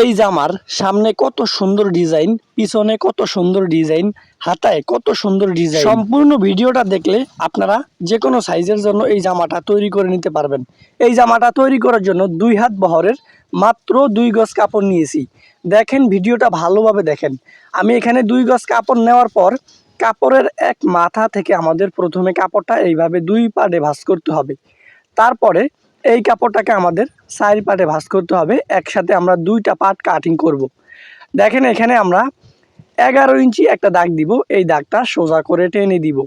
এই জামার সামনে কত সুন্দর ডিজাইন, পিছনে কত সুন্দর ডিজাইন, হাতায় কত সুন্দর ডিজাইন। সম্পূর্ণ ভিডিওটা দেখলে আপনারা যে কোনো সাইজের জন্য এই জামাটা তৈরি করে নিতে পারবেন। এই জামাটা তৈরি করার জন্য দুই হাত বহরের মাত্র দুই গজ কাপড় নিয়েছি। দেখেন ভিডিওটা ভালোভাবে দেখেন। আমি এখানে দুই গজ কাপড় নেওয়ার পর কাপড়ের এক মাথা থেকে আমাদের প্রথমে কাপড়টা এইভাবে দুই পাড়ে ভাঁজ করতে হবে। তারপরে এই কাপড়টাকে আমাদের সাইড পাটে ভাঁজ করতে হবে। একসাথে আমরা দুইটা পাট কাটিং করব। দেখেন এখানে আমরা এগারো ইঞ্চি একটা দাগ দিব। এই দাগটা সোজা করে টেনে দিব।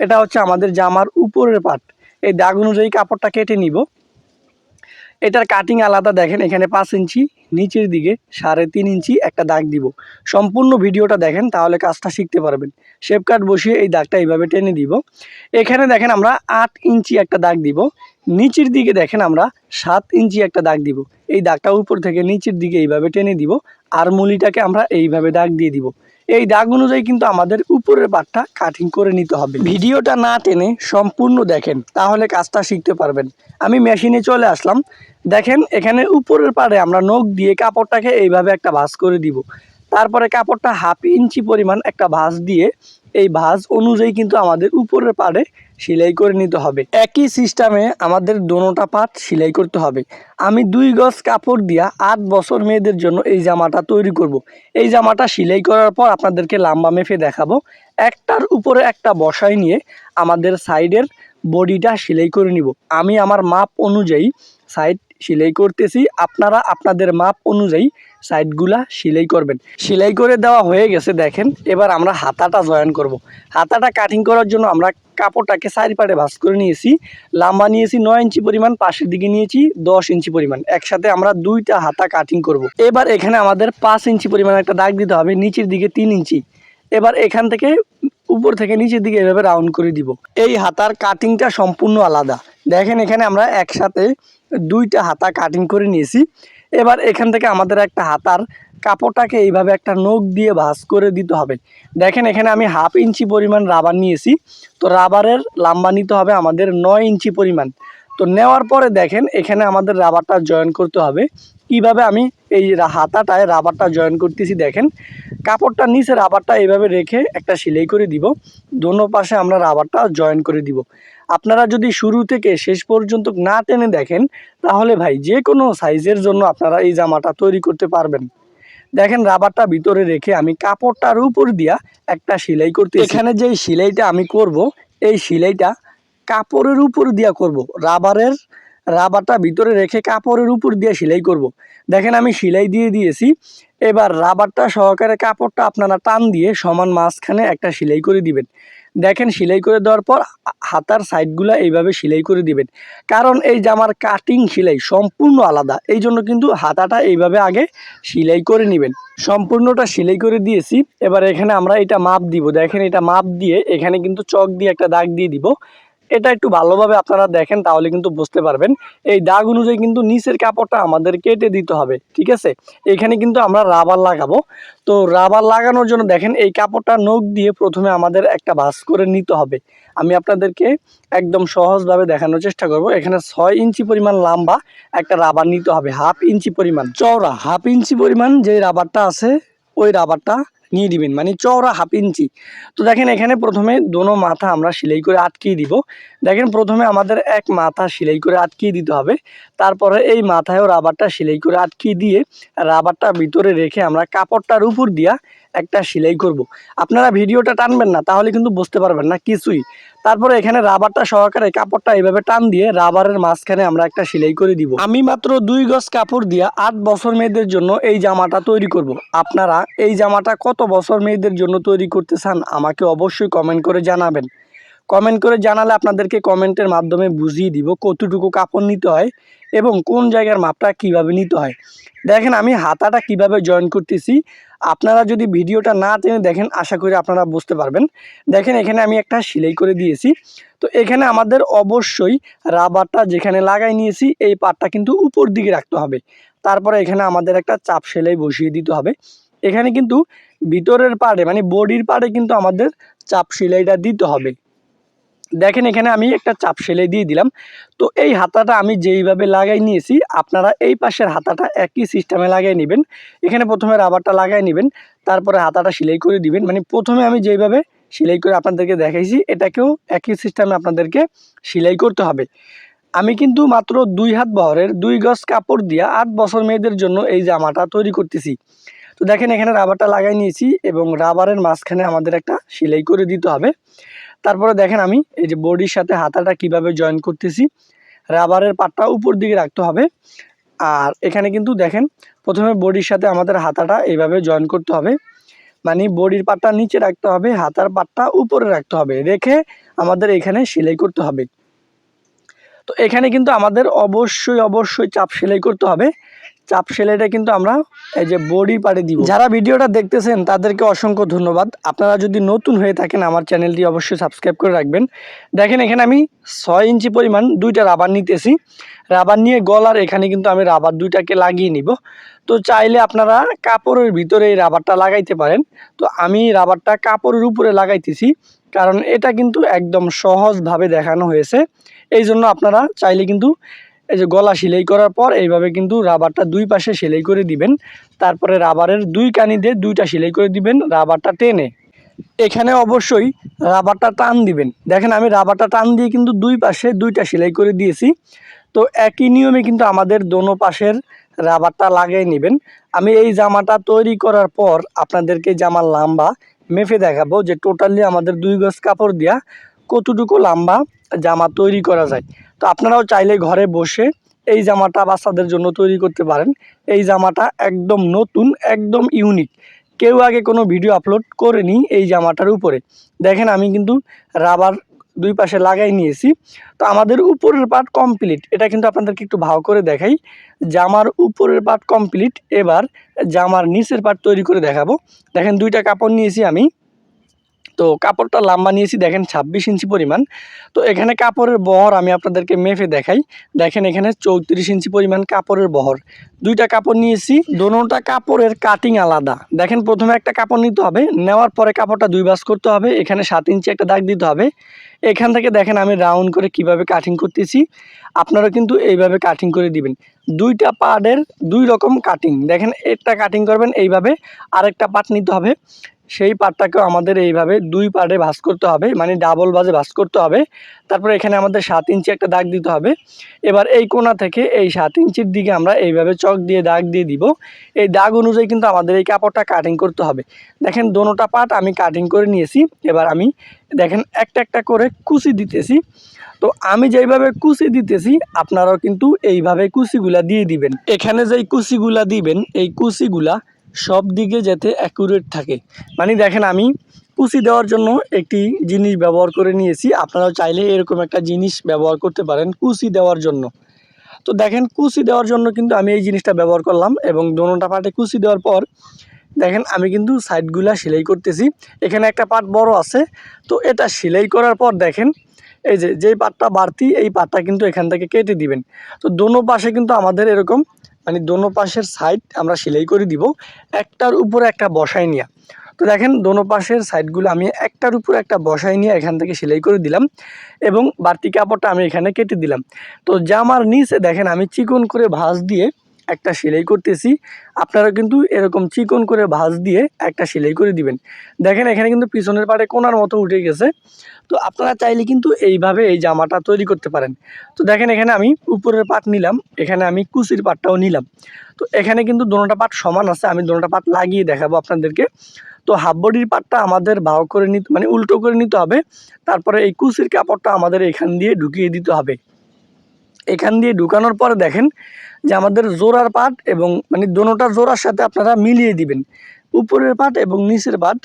এটা হচ্ছে আমাদের জামার উপরের পাট এই দাগ অনুযায়ী কাপড়টা কেটে নিব। এটার কাটিং আলাদা, দেখেন এখানে পাঁচ ইঞ্চি, নিচের দিকে সাড়ে তিন ইঞ্চি একটা দাগ দিব। সম্পূর্ণ ভিডিওটা দেখেন, তাহলে কাজটা শিখতে পারবেন। শেপ কাট বসিয়ে এই দাগটা এইভাবে টেনে দিব। এখানে দেখেন আমরা আট ইঞ্চি একটা দাগ দিব। নিচের দিকে দেখেন আমরা সাত ইঞ্চি একটা দাগ দিব। এই দাগটা উপর থেকে নিচের দিকে এইভাবে টেনে দিব। আর মুলিটাকে আমরা এইভাবে দাগ দিয়ে দিব। এই দাগ অনুযায়ী কিন্তু আমাদের উপরের পাটটা কাটিং করে নিতে হবে। ভিডিওটা না টেনে সম্পূর্ণ দেখেন, তাহলে কাজটা শিখতে পারবেন। আমি মেশিনে চলে আসলাম। দেখেন, এখানে উপরের পাড়ে আমরা নখ দিয়ে কাপড়টাকে এইভাবে একটা ভাঁজ করে দিব। তারপরে কাপড়টা হাফ ইঞ্চি পরিমাণ একটা ভাঁজ দিয়ে, এই ভাঁজ অনুযায়ী কিন্তু আমাদের উপরের পাড়ে সেলাই করে নিতে হবে। একই সিস্টেমে আমাদের দোনোটা পাট সেলাই করতে হবে। আমি দুই গজ কাপড় দিয়া আট বছর মেয়েদের জন্য এই জামাটা তৈরি করব। এই জামাটা সেলাই করার পর আপনাদেরকে লাম্বা মেপে দেখাবো। একটার উপরে একটা বসাই নিয়ে আমাদের সাইডের বডিটা সেলাই করে নিব। আমি আমার মাপ অনুযায়ী সাইড সেলাই করতেছি। আপনারা আপনাদের মাপ অনুযায়ী সাইডগুলা সেলাই করবেন। সেলাই করে দেওয়া হয়ে গেছে, দেখেন। এবার আমরা হাতাটা জয়েন করব। হাতাটা কাটিং করার জন্য আমরা কাপড়টাকে চারি পাটে ভাঁজ করে নিয়েছি, লাম্বা নিয়েছি নয় ইঞ্চি পরিমাণ, পাশের দিকে নিয়েছি দশ ইঞ্চি পরিমাণ। একসাথে আমরা দুইটা হাতা কাটিং করব। এবার এখানে আমাদের পাঁচ ইঞ্চি পরিমাণ একটা দাগ দিতে হবে, নিচের দিকে তিন ইঞ্চি। এবার এখান থেকে উপর থেকে নিচের দিকে এভাবে রাউন্ড করে দিব। এই হাতার কাটিংটা সম্পূর্ণ আলাদা। দেখেন এখানে আমরা একসাথে দুইটা হাতা কাটিং করে নিয়েছি। এবার এখান থেকে আমাদের একটা হাতার কাপড়টাকে এইভাবে একটা নখ দিয়ে ভাঁজ করে দিতে হবে। দেখেন, এখানে আমি হাফ ইঞ্চি পরিমাণ রাবার নিয়েছি। তো রাবারের লাম্বা নিতে হবে আমাদের নয় ইঞ্চি পরিমাণ। তো নেওয়ার পরে দেখেন, এখানে আমাদের রাবারটা জয়েন করতে হবে। কীভাবে আমি এই হাতাটায় রাবারটা জয়েন করতেছি দেখেন। কাপড়টা নিচে রাবারটা এইভাবে রেখে একটা সেলাই করে দিব। দোনো পাশে আমরা রাবারটা জয়েন করে দিব। আপনারা যদি শুরু থেকে শেষ পর্যন্ত না টেনে দেখেন, তাহলে ভাই যে কোনো সাইজের জন্য আপনারা এই জামাটা তৈরি করতে পারবেন। দেখেন, রাবারটা ভিতরে রেখে আমি কাপড়টার উপর দিয়া একটা সেলাই করতে এখানে যে সেলাইটা আমি করব, এই সেলাইটা কাপড়ের উপর দিয়া করব। রাবারের, রাবারটা ভিতরে রেখে কাপড়ের উপর দিয়ে সেলাই করব। দেখেন, আমি সেলাই দিয়ে দিয়েছি। এবার রাবারটা সহকারে কাপড়টা আপনারা টান দিয়ে সমান মাঝখানে একটা সেলাই করে দিবেন। দেখেন সেলাই করে দেওয়ার পর হাতার সাইডগুলো এইভাবে সেলাই করে দিবেন। কারণ এই জামার কাটিং সেলাই সম্পূর্ণ আলাদা, এই জন্য কিন্তু হাতাটা এইভাবে আগে সেলাই করে নেবেন। সম্পূর্ণটা সেলাই করে দিয়েছি, এবার এখানে আমরা এটা মাপ দিব। দেখেন এটা মাপ দিয়ে এখানে কিন্তু চক দিয়ে একটা দাগ দিয়ে দিব। এটা একটু ভালোভাবে আপনারা দেখেন, তাহলে কিন্তু বুঝতে পারবেন। এই দাগ অনুযায়ী কিন্তু নিচের কাপড়টা আমাদের কেটে দিতে হবে, ঠিক আছে? এখানে কিন্তু আমরা রাবার লাগাবো। তো রাবার লাগানোর জন্য দেখেন, এই কাপড়টা নখ দিয়ে প্রথমে আমাদের একটা ভাঁজ করে নিতে হবে। আমি আপনাদেরকে একদম সহজভাবে দেখানোর চেষ্টা করব। এখানে ছয় ইঞ্চি পরিমাণ লম্বা একটা রাবার নিতে হবে, হাফ ইঞ্চি পরিমাণ। চওড়া, হাফ ইঞ্চি পরিমাণ যে রাবারটা আছে, ওই রাবারটা নিয়ে দিবেন মানে চওড়া হাফ ইঞ্চি। তো দেখেন এখানে প্রথমে দোনো মাথা আমরা সেলাই করে আটকিয়ে দিব। দেখেন প্রথমে আমাদের এক মাথা সেলাই করে আটকিয়ে দিতে হবে। তারপরে এই মাথায়ও রাবারটা সেলাই করে আটকিয়ে দিয়ে রাবারটা ভিতরে রেখে আমরা কাপড়টার উপর দিয়া একটা সেলাই করব। আপনারা ভিডিওটা টানবেন না, তাহলে কিন্তু বুঝতে পারবেন না কিছুই তারপরে এখানে রাবারটা সহকারে কাপড়টা এইভাবে টান দিয়ে রাবারের মাঝখানে আমরা একটা সেলাই করে দিব আমি মাত্র দুই গজ কাপড় দিয়ে আট বছর মেয়েদের জন্য এই জামাটা তৈরি করব। আপনারা এই জামাটা কত বছর মেয়েদের জন্য তৈরি করতে চান, আমাকে অবশ্যই কমেন্ট করে জানাবেন কমেন্ট করে জানালে আপনাদেরকে কমেন্টের মাধ্যমে বুঝিয়ে দিব কতটুকু কাপড় নিতে হয় এবং কোন জায়গার মাপটা কীভাবে নিতে হয়। দেখেন আমি হাতাটা কীভাবে জয়েন করতেছি। আপনারা যদি ভিডিওটা না টেনে দেখেন, আশা করি আপনারা বুঝতে পারবেন। দেখেন এখানে আমি একটা সেলাই করে দিয়েছি। তো এখানে আমাদের অবশ্যই রাবারটা যেখানে লাগাই নিয়েছি, এই পাটটা কিন্তু উপর দিকে রাখতে হবে। তারপরে এখানে আমাদের একটা চাপ সেলাই বসিয়ে দিতে হবে। এখানে কিন্তু ভিতরের পাড়ে মানে বডির পাড়ে কিন্তু আমাদের চাপ সেলাইটা দিতে হবে। দেখেন, এখানে আমি একটা চাপ সেলাই দিয়ে দিলাম। তো এই হাতাটা আমি যেইভাবে লাগাই নিয়েছি, আপনারা এই পাশের হাতাটা একই সিস্টেমে লাগাই নেবেন। এখানে প্রথমে রাবারটা লাগাই নেবেন, তারপরে হাতাটা সেলাই করে দিবেন। মানে প্রথমে আমি যেইভাবে সেলাই করে আপনাদেরকে দেখাইছি, এটাকেও একই সিস্টেমে আপনাদেরকে সেলাই করতে হবে। আমি কিন্তু মাত্র দুই হাত বহরের দুই গজ কাপড় দিয়া আট বছর মেয়েদের জন্য এই জামাটা তৈরি করতেছি। তো দেখেন, এখানে রাবারটা লাগাই নিয়েছি এবং রাবারের মাঝখানে আমাদের একটা সেলাই করে দিতে হবে। তারপরে দেখেন আমি এই যে বডির সাথে হাতাটা কীভাবে জয়েন করতেছি। রাবারের পাটটা উপর দিকে রাখতে হবে। আর এখানে কিন্তু দেখেন, প্রথমে বডির সাথে আমাদের হাতাটা এইভাবে জয়েন করতে হবে। মানে বডির পাটটা নিচে রাখতে হবে, হাতার পাটটা উপরে রাখতে হবে। রেখে আমাদের এখানে সেলাই করতে হবে। তো এখানে কিন্তু আমাদের অবশ্যই অবশ্যই চাপ সেলাই করতে হবে। চাপ সেলাইটা কিন্তু আমরা এই যে বডি পাড়ে দিব। যারা ভিডিওটা দেখতেছেন, তাদেরকে অসংখ্য ধন্যবাদ। আপনারা যদি নতুন হয়ে থাকেন, আমার চ্যানেলটি অবশ্যই সাবস্ক্রাইব করে রাখবেন। দেখেন, এখানে আমি ছয় ইঞ্চি পরিমাণ দুইটা রাবার নিতেছি। রাবার নিয়ে গলার এখানে কিন্তু আমি রাবার দুইটাকে লাগিয়ে নিব। তো চাইলে আপনারা কাপড়ের ভিতরে এই রাবারটা লাগাইতে পারেন। তো আমি রাবারটা কাপড়ের উপরে লাগাইতেছি, কারণ এটা কিন্তু একদম সহজভাবে দেখানো হয়েছে। এই জন্য আপনারা চাইলে কিন্তু এই যে গলা সেলাই করার পর এইভাবে কিন্তু রাবারটা দুই পাশে সেলাই করে দিবেন। তারপরে রাবারের দুই কানি দিয়ে দুইটা সেলাই করে দিবেন রাবারটা টেনে। এখানে অবশ্যই রাবারটা টান দিবেন। দেখেন আমি রাবারটা টান দিয়ে কিন্তু দুই পাশে দুইটা সেলাই করে দিয়েছি। তো একই নিয়মে কিন্তু আমাদের দোনো পাশের রাবারটা লাগিয়ে নেবেন। আমি এই জামাটা তৈরি করার পর আপনাদেরকে জামার লম্বা মেপে দেখাবো যে টোটালি আমাদের দুই গজ কাপড় দিয়া কতটুকু লম্বা জামা তৈরি করা যায়। তো আপনারাও চাইলে ঘরে বসে এই জামাটা বাচ্চাদের জন্য তৈরি করতে পারেন। এই জামাটা একদম নতুন, একদম ইউনিক। কেউ আগে কোনো ভিডিও আপলোড করেনি এই জামাটার উপরে। দেখেন আমি কিন্তু রাবার দুই পাশে লাগাই নিয়েছি। তো আমাদের উপরের পার্ট কমপ্লিট এটা কিন্তু আপনাদেরকে একটু ভাও করে দেখাই। জামার উপরের পার্ট কমপ্লিট এবার জামার নিচের পার্ট তৈরি করে দেখাবো। দেখেন দুইটা কাপড় নিয়েছি আমি। তো কাপড়টা লম্বা নিয়েছি, দেখেন ছাব্বিশ ইঞ্চি পরিমাণ। তো এখানে কাপড়ের বহর আমি আপনাদেরকে মেপে দেখাই। দেখেন এখানে চৌত্রিশ ইঞ্চি পরিমাণ কাপড়ের বহর। দুইটা কাপড় নিয়েছি, দোনোটা কাপড়ের কাটিং আলাদা। দেখেন প্রথমে একটা কাপড় নিতে হবে, নেওয়ার পরে কাপড়টা দুই বাস করতে হবে, এখানে সাত ইঞ্চি একটা দাগ দিতে হবে। এখান থেকে দেখেন আমি রাউন্ড করে কীভাবে কাটিং করতেছি। আপনারা কিন্তু এইভাবে কাটিং করে দিবেন। দুইটা পার্টের দুই রকম কাটিং দেখেন একটা কাটিং করবেন এইভাবে, আরেকটা পার্ট নিতে হবে। সেই পাটটাকেও আমাদের এইভাবে দুই পার্টে ভাঁজ করতে হবে মানে ডাবল বাজে ভাঁজ করতে হবে। তারপরে এখানে আমাদের সাত ইঞ্চি একটা দাগ দিতে হবে। এবার এই কোণা থেকে এই সাত ইঞ্চির দিকে আমরা এইভাবে চক দিয়ে দাগ দিয়ে দিব। এই দাগ অনুযায়ী কিন্তু আমাদের এই কাপড়টা কাটিং করতে হবে। দেখেন দোনোটা পাট আমি কাটিং করে নিয়েছি। এবার আমি দেখেন একটা একটা করে কুচি দিতেছি। তো আমি যেইভাবে কুচি দিতেছি, আপনারাও কিন্তু এইভাবে কুচিগুলা দিয়ে দিবেন। এখানে যেই কুচিগুলা দিবেন, এই কুচিগুলা সব দিকে যাতে অ্যাকুরেট থাকে। মানে দেখেন আমি কুচি দেওয়ার জন্য একটি জিনিস ব্যবহার করে নিয়েছি। আপনারাও চাইলে এরকম একটা জিনিস ব্যবহার করতে পারেন কুচি দেওয়ার জন্য। তো দেখেন কুচি দেওয়ার জন্য কিন্তু আমি এই জিনিসটা ব্যবহার করলাম এবং দোনোটা পার্টে কুচি দেওয়ার পর দেখেন আমি কিন্তু সাইডগুলা সেলাই করতেছি। এখানে একটা পার্ট বড় আছে। তো এটা সেলাই করার পর দেখেন, এই যে, যেই পাটটা বাড়তি, এই পাটটা কিন্তু এখান থেকে কেটে দিবেন। তো দোনো পাশে কিন্তু আমাদের এরকম মানে দোনো পাশের সাইড আমরা সেলাই করে দিব, একটার উপরে একটা বসাই নিয়ে। তো দেখেন, দোনো পাশের সাইডগুলো আমি একটার উপর একটা বসাই নিয়ে এখান থেকে সেলাই করে দিলাম এবং বাড়তি কাপড়টা আমি এখানে কেটে দিলাম। তো জামার নিচে দেখেন, আমি চিকন করে ভাঁজ দিয়ে একটা সেলাই করতেছি, আপনারা কিন্তু এরকম চিকন করে ভাঁজ দিয়ে একটা সেলাই করে দিবেন। দেখেন, এখানে কিন্তু পিছনের পাটে কোনার মতো উঠে গেছে। তো আপনারা চাইলে কিন্তু এইভাবে এই জামাটা তৈরি করতে পারেন। তো দেখেন, এখানে আমি উপরের পাট নিলাম, এখানে আমি কুচির পাটটাও নিলাম। তো এখানে কিন্তু দোনোটা পাট সমান আছে, আমি দোনোটা পাট লাগিয়ে দেখাবো আপনাদেরকে। তো হাফ বডির পাটটা আমাদের ভাও করে নিতে মানে উল্টো করে নিতে হবে। তারপরে এই কুচির কাপড়টা আমাদের এখান দিয়ে ঢুকিয়ে দিতে হবে। এখান দিয়ে ঢুকানোর পরে দেখেন যে আমাদের জোড়ার পাট এবং মানে দোনোটা জোড়ার সাথে আপনারা মিলিয়ে দিবেন। উপরের পাট এবং নিচের পাট,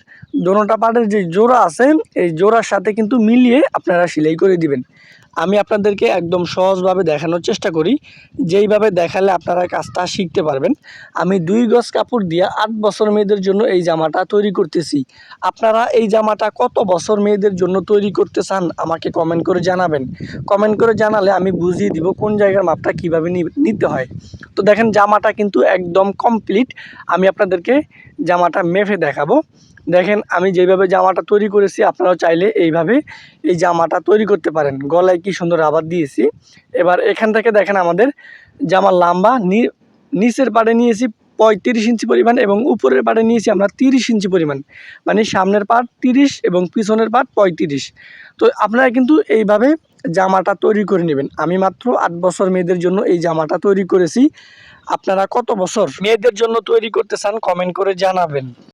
দোনোটা পাটের যে জোড়া আছে, এই জোড়ার সাথে কিন্তু মিলিয়ে আপনারা সেলাই করে দিবেন। আমি আপনাদেরকে একদম সহজভাবে দেখানোর চেষ্টা করি। যেইভাবে দেখালে আপনারা কাজটা শিখতে পারবেন। আমি দুই গজ কাপড় দিয়ে আট বছর মেয়েদের জন্য এই জামাটা তৈরি করতেছি। আপনারা এই জামাটা কত বছর মেয়েদের জন্য তৈরি করতে চান আমাকে কমেন্ট করে জানাবেন। কমেন্ট করে জানালে আমি বুঝিয়ে দিব কোন জায়গার মাপটা কীভাবে নিতে হয়। তো দেখেন জামাটা কিন্তু একদম কমপ্লিট আমি আপনাদেরকে জামাটা মেপে দেখাবো। দেখেন, আমি যেভাবে জামাটা তৈরি করেছি, আপনারাও চাইলে এইভাবে এই জামাটা তৈরি করতে পারেন। গলায় কি সুন্দর রাবার দিয়েছি। এবার এখান থেকে দেখেন আমাদের জামার লাম্বা নিচের পাড়ে নিয়েছি পঁয়ত্রিশ ইঞ্চি পরিমাণ এবং উপরের পাড়ে নিয়েছি আমরা তিরিশ ইঞ্চি পরিমাণ। মানে সামনের পাট তিরিশ এবং পিছনের পাট পঁয়ত্রিশ। তো আপনারা কিন্তু এইভাবে জামাটা তৈরি করে নেবেন। আমি মাত্র আট বছর মেয়েদের জন্য এই জামাটা তৈরি করেছি। আপনারা কত বছর মেয়েদের জন্য তৈরি করতে চান কমেন্ট করে জানাবেন।